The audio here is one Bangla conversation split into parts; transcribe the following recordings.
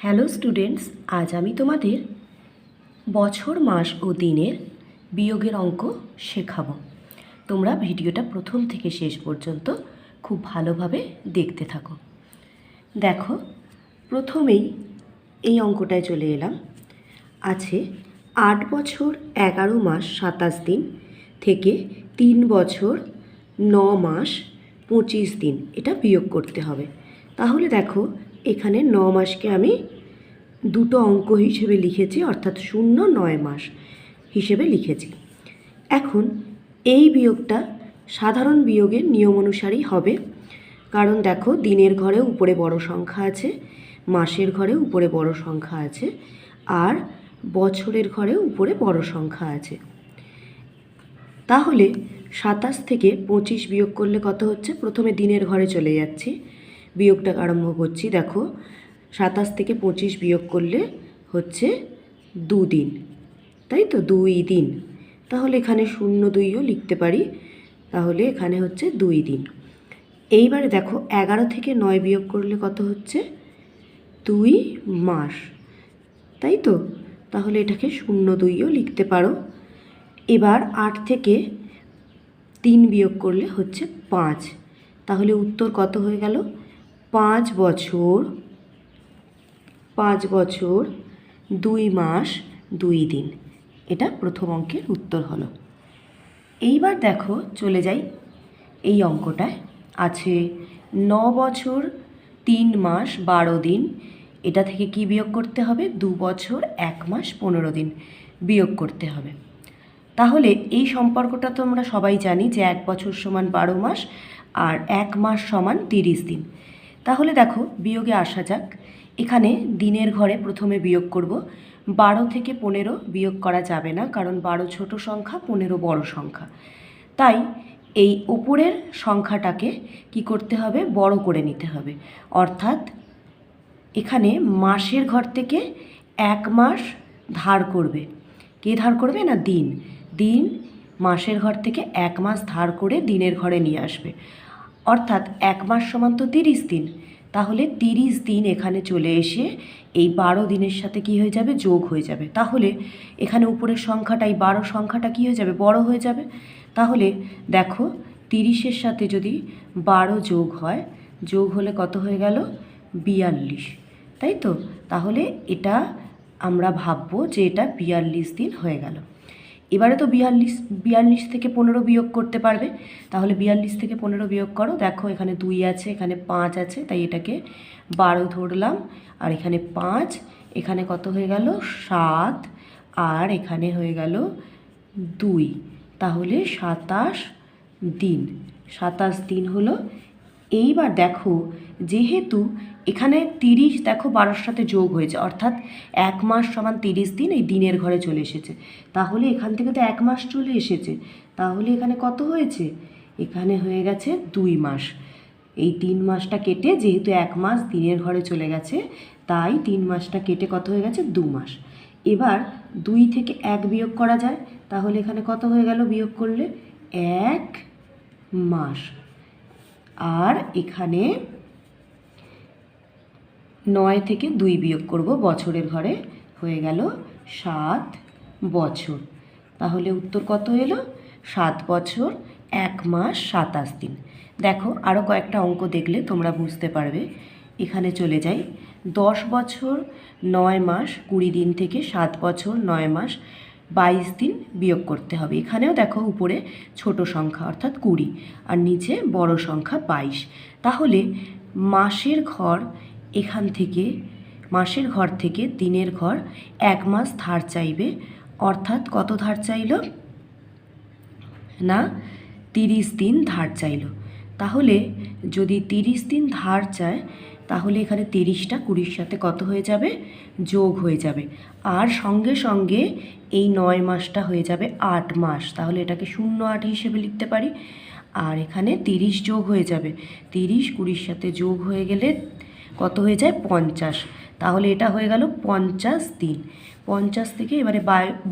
হ্যালো স্টুডেন্টস, আজ আমি তোমাদের বছর, মাস ও দিনের বিয়োগের অঙ্ক শেখাবো। তোমরা ভিডিওটা প্রথম থেকে শেষ পর্যন্ত খুব ভালোভাবে দেখতে থাকো। দেখো, প্রথমেই এই অঙ্কটায় চলে এলাম। আছে আট বছর, এগারো মাস, সাতাশ দিন থেকে তিন বছর, ন মাস, পঁচিশ দিন। এটা বিয়োগ করতে হবে। তাহলে দেখো এখানে ন মাসকে আমি দুটো অঙ্ক হিসেবে লিখেছি, অর্থাৎ শূন্য নয় মাস হিসেবে লিখেছি। এখন এই বিয়োগটা সাধারণ বিয়োগের নিয়ম অনুসারেই হবে। কারণ দেখো, দিনের ঘরে উপরে বড় সংখ্যা আছে, মাসের ঘরে উপরে বড় সংখ্যা আছে, আর বছরের ঘরে উপরে বড় সংখ্যা আছে। তাহলে সাতাশ থেকে পঁচিশ বিয়োগ করলে কত হচ্ছে? প্রথমে দিনের ঘরে চলে যাচ্ছি। বিয়োগটা আরম্ভ করছি, দেখো। সাতাশ থেকে পঁচিশ বিয়োগ করলে হচ্ছে দুদিন, তাই তো? দুই দিন। তাহলে এখানে শূন্য দুইও লিখতে পারি, তাহলে এখানে হচ্ছে দুই দিন। এইবারে দেখো, এগারো থেকে নয় বিয়োগ করলে কত হচ্ছে? দুই মাস, তাই তো? তাহলে এটাকে শূন্য দুইও লিখতে পারো। এবার আট থেকে তিন বিয়োগ করলে হচ্ছে পাঁচ, তাহলে উত্তর কত হয়ে গেল? পাঁচ বছর পাঁচ বছর, দুই মাস, দুই দিন। এটা প্রথম অঙ্কের উত্তর হলো। এইবার দেখো চলে যাই। এই অঙ্কটায় আছে ন বছর, তিন মাস, বারো দিন। এটা থেকে কি বিয়োগ করতে হবে? দু বছর, এক মাস, পনেরো দিন বিয়োগ করতে হবে। তাহলে এই সম্পর্কটা তো আমরা সবাই জানি যে এক বছর সমান বারো মাস আর এক মাস সমান তিরিশ দিন। তাহলে দেখো, বিয়োগে আসা যাক। এখানে দিনের ঘরে প্রথমে বিয়োগ করব। বারো থেকে পনেরো বিয়োগ করা যাবে না, কারণ বারো ছোট সংখ্যা, পনেরো বড় সংখ্যা। তাই এই উপরের সংখ্যাটাকে কি করতে হবে? বড় করে নিতে হবে। অর্থাৎ এখানে মাসের ঘর থেকে এক মাস ধার করবে। কে ধার করবে না? দিন। দিন মাসের ঘর থেকে এক মাস ধার করে দিনের ঘরে নিয়ে আসবে। অর্থাৎ এক মাস সমান তো তিরিশ দিন। তাহলে তিরিশ দিন এখানে চলে এসে এই বারো দিনের সাথে কি হয়ে যাবে? যোগ হয়ে যাবে। তাহলে এখানে উপরের সংখ্যাটা এই বারো সংখ্যাটা কি হয়ে যাবে? বড় হয়ে যাবে। তাহলে দেখো, তিরিশের সাথে যদি বারো যোগ হয়, যোগ হলে কত হয়ে গেল? বিয়াল্লিশ। তাই তো? তাহলে এটা আমরা ভাববো যে এটা বিয়াল্লিশ দিন হয়ে গেল। এবারে তো বিয়াল্লিশ বিয়াল্লিশ থেকে পনেরো বিয়োগ করতে পারবে। তাহলে বিয়াল্লিশ থেকে পনেরো বিয়োগ করো। দেখো, এখানে দুই আছে, এখানে পাঁচ আছে, তাই এটাকে বারো ধরলাম। আর এখানে পাঁচ, এখানে কত হয়ে গেল? সাত। আর এখানে হয়ে গেল দুই। তাহলে সাতাশ দিন। সাতাশ দিন হলো। এইবার দেখো, যেহেতু এখানে তিরিশ, দেখো বারোর সাথে যোগ হয়েছে, অর্থাৎ এক মাস সমান তিরিশ দিন এই দিনের ঘরে চলে এসেছে। তাহলে এখান থেকে তো এক মাস চলে এসেছে। তাহলে এখানে কত হয়েছে? এখানে হয়ে গেছে দুই মাস। এই তিন মাসটা কেটে যেহেতু এক মাস দিনের ঘরে চলে গেছে, তাই তিন মাসটা কেটে কত হয়ে গেছে? দু মাস। এবার দুই থেকে এক বিয়োগ করা যায়, তাহলে এখানে কত হয়ে গেল বিয়োগ করলে? এক মাস। আর এখানে নয় থেকে দুই বিয়োগ করব বছরের ঘরে, হয়ে গেল সাত বছর। তাহলে উত্তর কত এলো? সাত বছর, এক মাস, সাতাশ দিন। দেখো আরও কয়েকটা অঙ্ক দেখলে তোমরা বুঝতে পারবে। এখানে চলে যাই। দশ বছর, নয় মাস, কুড়ি দিন থেকে সাত বছর, নয় মাস, বাইশ দিন বিয়োগ করতে হবে। এখানেও দেখো উপরে ছোট সংখ্যা, অর্থাৎ কুড়ি, আর নিচে বড় সংখ্যা বাইশ। তাহলে মাসের ঘর এখান থেকে, মাসের ঘর থেকে দিনের ঘর এক মাস ধার চাইবে। অর্থাৎ কত ধার চাইল? না, তিরিশ দিন ধার চাইল। তাহলে যদি তিরিশ দিন ধার চায়, তাহলে এখানে তিরিশটা কুড়ির সাথে কত হয়ে যাবে? যোগ হয়ে যাবে। আর সঙ্গে সঙ্গে এই নয় মাসটা হয়ে যাবে আট মাস। তাহলে এটাকে শূন্য আট হিসেবে লিখতে পারি। আর এখানে তিরিশ যোগ হয়ে যাবে। তিরিশ কুড়ির সাথে যোগ হয়ে গেলে কত হয়ে যায়? পঞ্চাশ। তাহলে এটা হয়ে গেল পঞ্চাশ দিন পঞ্চাশ থেকে এবারে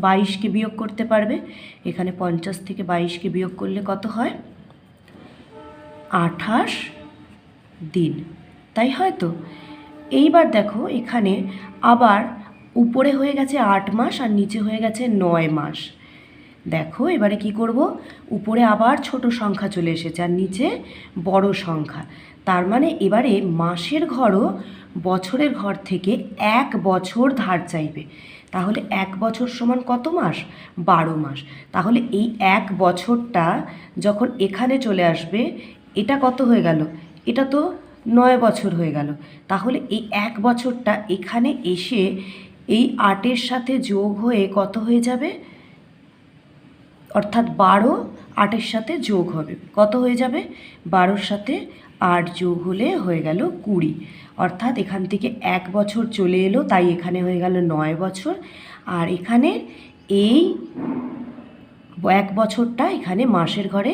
বাইশকে বিয়োগ করতে পারবে। এখানে পঞ্চাশ থেকে বাইশকে বিয়োগ করলে কত হয়? আঠাশ দিন তাই হয়তো এইবার দেখো এখানে আবার উপরে হয়ে গেছে আট মাস আর নিচে হয়ে গেছে নয় মাস। দেখো এবারে কি করব? উপরে আবার ছোট সংখ্যা চলে এসেছে আর নিচে বড় সংখ্যা। তার মানে এবারে মাসের ঘরও বছরের ঘর থেকে এক বছর ধার চাইবে। তাহলে এক বছর সমান কত মাস? বারো মাস। তাহলে এই এক বছরটা যখন এখানে চলে আসবে, এটা কত হয়ে গেল? এটা তো নয় বছর হয়ে গেল। তাহলে এই এক বছরটা এখানে এসে এই আটের সাথে যোগ হয়ে কত হয়ে যাবে? অর্থাৎ বারো আটের সাথে যোগ হবে। কত হয়ে যাবে? বারোর সাথে আট যোগ হলে হয়ে গেল কুড়ি। অর্থাৎ এখান থেকে এক বছর চলে এলো, তাই এখানে হয়ে গেল নয় বছর। আর এখানে এই এক বছরটা এখানে মাসের ঘরে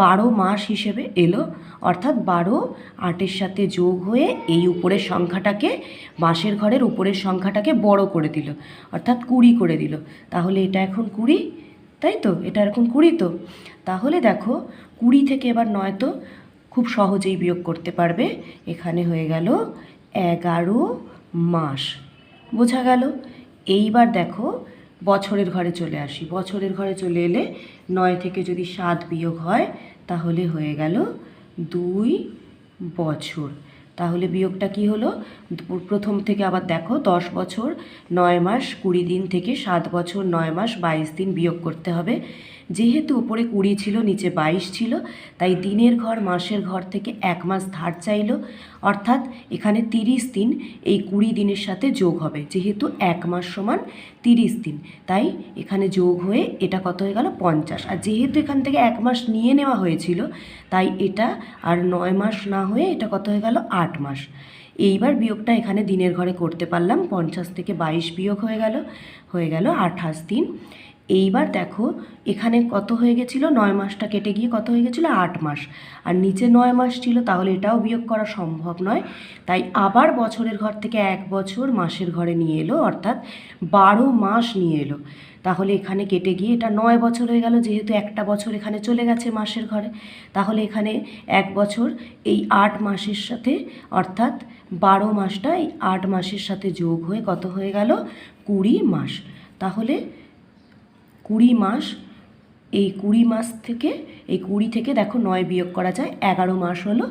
বারো মাস হিসেবে এলো। অর্থাৎ বারো আটের সাথে যোগ হয়ে এই উপরের সংখ্যাটাকে, মাসের ঘরের উপরের সংখ্যাটাকে বড় করে দিল। অর্থাৎ কুড়ি করে দিল। তাহলে এটা এখন কুড়ি তাই তো? এটা এরকম কুড়ি তো? তাহলে দেখো, কুড়ি থেকে এবার নয়তো খুব সহজেই বিয়োগ করতে পারবে। এখানে হয়ে গেল এগারো মাস। বোঝা গেল? এইবার দেখো, বছরের ঘরে চলে আসি। বছরের ঘরে চলে এলে নয় থেকে যদি সাত বিয়োগ হয়, তাহলে হয়ে গেল দুই বছর। তাহলে বিয়োগটা কি হলো? প্রথম থেকে আবার দেখো, দশ বছর, নয় মাস, কুড়ি দিন থেকে সাত বছর, নয় মাস, বাইশ দিন বিয়োগ করতে হবে। যেহেতু উপরে কুড়ি ছিল, নিচে বাইশ ছিল, তাই দিনের ঘর মাসের ঘর থেকে এক মাস ধার চাইল। অর্থাৎ এখানে তিরিশ দিন, এই কুড়ি দিনের সাথে যোগ হবে। যেহেতু এক মাস সমান তিরিশ দিন, তাই এখানে যোগ হয়ে এটা কত হয়ে গেল? পঞ্চাশ। আর যেহেতু এখান থেকে এক মাস নিয়ে নেওয়া হয়েছিল, তাই এটা আর নয় মাস না হয়ে এটা কত হয়ে গেল? আট মাস। এইবার বিয়োগটা এখানে দিনের ঘরে করতে পারলাম। পঞ্চাশ থেকে বাইশ বিয়োগ হয়ে গেল হয়ে গেল আঠাশ দিন। এইবার দেখো, এখানে কত হয়ে গেছিল? নয় মাসটা কেটে গিয়ে কত হয়ে গেছিল? আট মাস। আর নিচে নয় মাস ছিল, তাহলে এটাও বিয়োগ করা সম্ভব নয়। তাই আবার বছরের ঘর থেকে এক বছর মাসের ঘরে নিয়ে এলো, অর্থাৎ বারো মাস নিয়ে এলো। তাহলে এখানে কেটে গিয়ে এটা নয় বছর হয়ে গেল, যেহেতু একটা বছর এখানে চলে গেছে মাসের ঘরে। তাহলে এখানে এক বছর এই আট মাসের সাথে, অর্থাৎ বারো মাসটা এই আট মাসের সাথে যোগ হয়ে কত হয়ে গেল? কুড়ি মাস। তাহলে কুড়ি মাস, এই কুড়ি মাস থেকে, এই কুড়ি থেকে দেখো নয় বিয়োগ করা যায়, এগারো মাস হলো।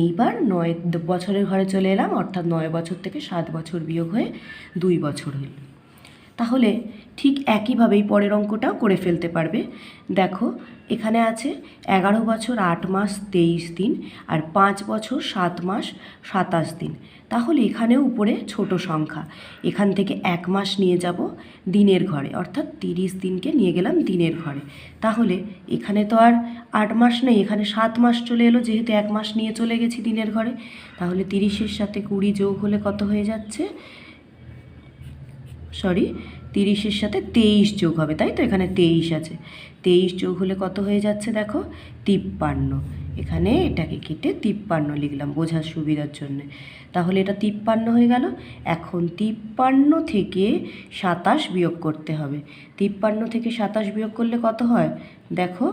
এইবার নয় বছরের ঘরে চলে এলাম, অর্থাৎ নয় বছর থেকে সাত বছর বিয়োগ হয়ে দুই বছর হইল তাহলে ঠিক একইভাবেই পরের অঙ্কটাও করে ফেলতে পারবে। দেখো, এখানে আছে এগারো বছর আট মাস তেইশ দিন আর পাঁচ বছর সাত মাস সাতাশ দিন। তাহলে এখানেও উপরে ছোট সংখ্যা। এখান থেকে এক মাস নিয়ে যাব দিনের ঘরে, অর্থাৎ তিরিশ দিনকে নিয়ে গেলাম দিনের ঘরে। তাহলে এখানে তো আর আট মাস নেই, এখানে সাত মাস চলে এলো, যেহেতু এক মাস নিয়ে চলে গেছি দিনের ঘরে। তাহলে তিরিশের সাথে কুড়ি যোগ হলে কত হয়ে যাচ্ছে? সরি, তিরিশের সাথে তেইশ যোগ হবে, তাই তো? এখানে তেইশ আছে। তেইশ যোগ হলে কত হয়ে যাচ্ছে দেখো? তিপ্পান্ন। এখানে এটাকে কেটে তিপ্পান্ন লিখলাম বোঝার সুবিধার জন্য। তাহলে এটা তিপ্পান্ন হয়ে গেল। এখন তিপ্পান্ন থেকে সাতাশ বিয়োগ করতে হবে। তিপ্পান্ন থেকে সাতাশ বিয়োগ করলে কত হয়? দেখো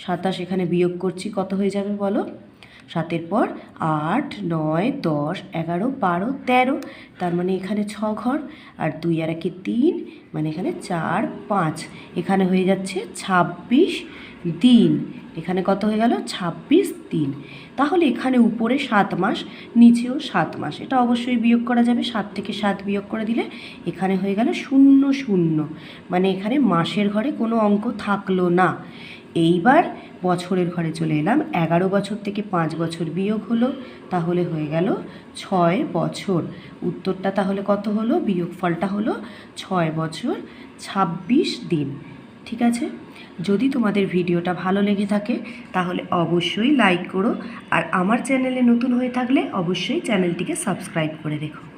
সাতাশ এখানে বিয়োগ করছি, কত হয়ে যাবে বলো? সাতের পর আট, নয়, দশ, এগারো, বারো, তেরো, তার মানে এখানে ছ ঘর, আর দুই আর একে তিন মানে এখানে চার, পাঁচ, এখানে হয়ে যাচ্ছে ছাব্বিশ দিন, এখানে কত হয়ে গেল? ছাব্বিশ দিন, তাহলে এখানে উপরে সাত মাস, নিচেও সাত মাস, এটা অবশ্যই বিয়োগ করা যাবে, সাত থেকে সাত বিয়োগ করে দিলে এখানে হয়ে গেল শূন্য শূন্য মানে এখানে মাসের ঘরে কোনো অঙ্ক থাকল না এইবার বছরের ঘরে চলে এলাম। এগারো বছর থেকে পাঁচ বছর বিয়োগ হলো, তাহলে হয়ে গেল ছয় বছর। উত্তরটা তাহলে কত হলো? বিয়োগ ফলটা হলো ছয় বছর ছাব্বিশ দিন। ঠিক আছে? যদি তোমাদের ভিডিওটা ভালো লেগে থাকে, তাহলে অবশ্যই লাইক করো। আর আমার চ্যানেলে নতুন হয়ে থাকলে অবশ্যই চ্যানেলটিকে সাবস্ক্রাইব করে রেখো।